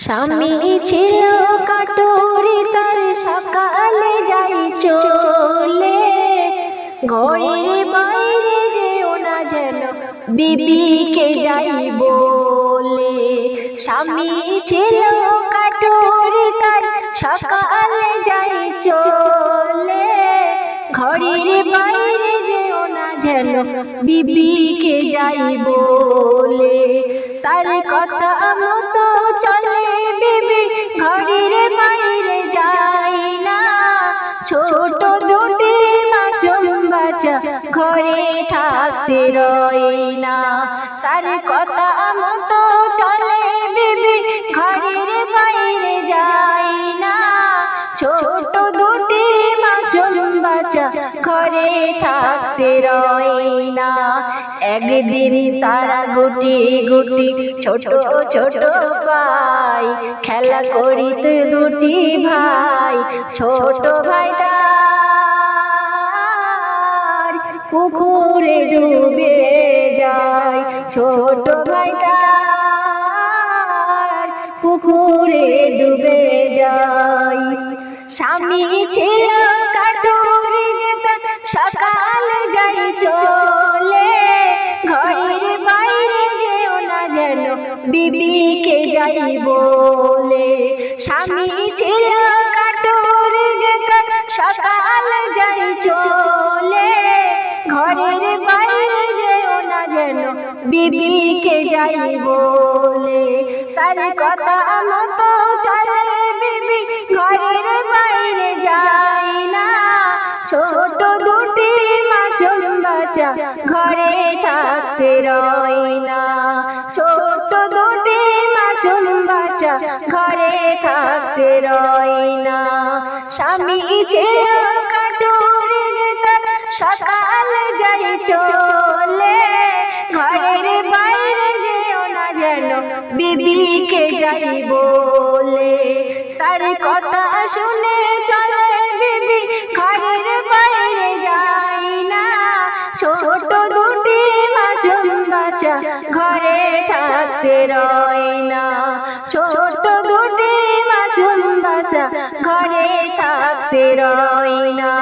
স্বামী ছিল কাটুরি তার সকালে যাই চলে। ঘরের বাইরে যেও না যেন বিবিকে যাই বলে। স্বামী ছিল কাটুরি তার সকালে যাই চলে। ঘরের বাইরে যেও না যেন বিবিকে যাই বলে। তার কথা মতো ছোট দুটি বাচ্চা ঘরে থাকতে রয় না। তার কথা ছোট দুটি মাছুম বাচ্চা ঘরে থাকতে রয় না। একদিন তারা গুটি গুটি, ছোট ছোট ভাই খেলা করিতে দুটি ভাই। ছোট ভাই তার পুকুরে ডুবে যায়। ছোট ভাই তার পুকুরে ডুবে যায়। স্বামী ছিল কাটুরি যেত সকাল যাই চলে। ঘরের বাইরে যেও না যেন বিবিকে যাই বলে। স্বামী ছিল কাটুরি যেত সকাল যাই চলে। ঘরের বাইরে যেও না যেন বিবিকে যাই বলে। তার কথা মতো চলে বাচ্চা ঘরে থাকতে রয় না। ছোট দুটি মাছুম বাচ্চা ঘরে থাকতে রয় না। স্বামী ছিল কাটুরে যেত সকাল যাই চলে, ঘরের বাইরে যেও না যেন বিবিকে যাই বলে। তার কথা শুনে চলে বাচ্চা ঘরে থাকতে রয় না। ছোট দুটি মাছুম বাচ্চা ঘরে থাকতে রয় না।